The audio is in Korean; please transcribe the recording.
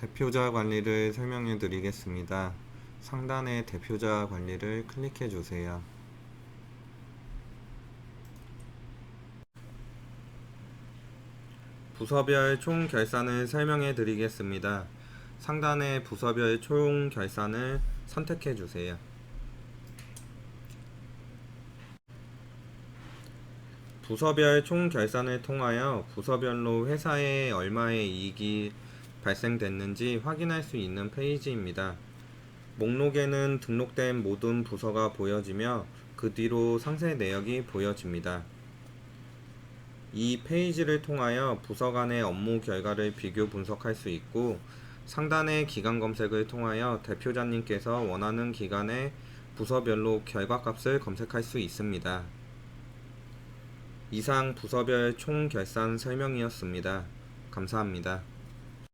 대표자 관리를 설명해 드리겠습니다. 상단의 대표자 관리를 클릭해 주세요. 부서별 총 결산을 설명해 드리겠습니다. 상단의 부서별 총 결산을 선택해 주세요. 부서별 총 결산을 통하여 부서별로 회사에 얼마의 이익이 발생됐는지 확인할 수 있는 페이지입니다. 목록에는 등록된 모든 부서가 보여지며 그 뒤로 상세 내역이 보여집니다. 이 페이지를 통하여 부서 간의 업무 결과를 비교 분석할 수 있고 상단의 기간 검색을 통하여 대표자님께서 원하는 기간에 부서별로 결과값을 검색할 수 있습니다. 이상 부서별 총 결산 설명이었습니다. 감사합니다.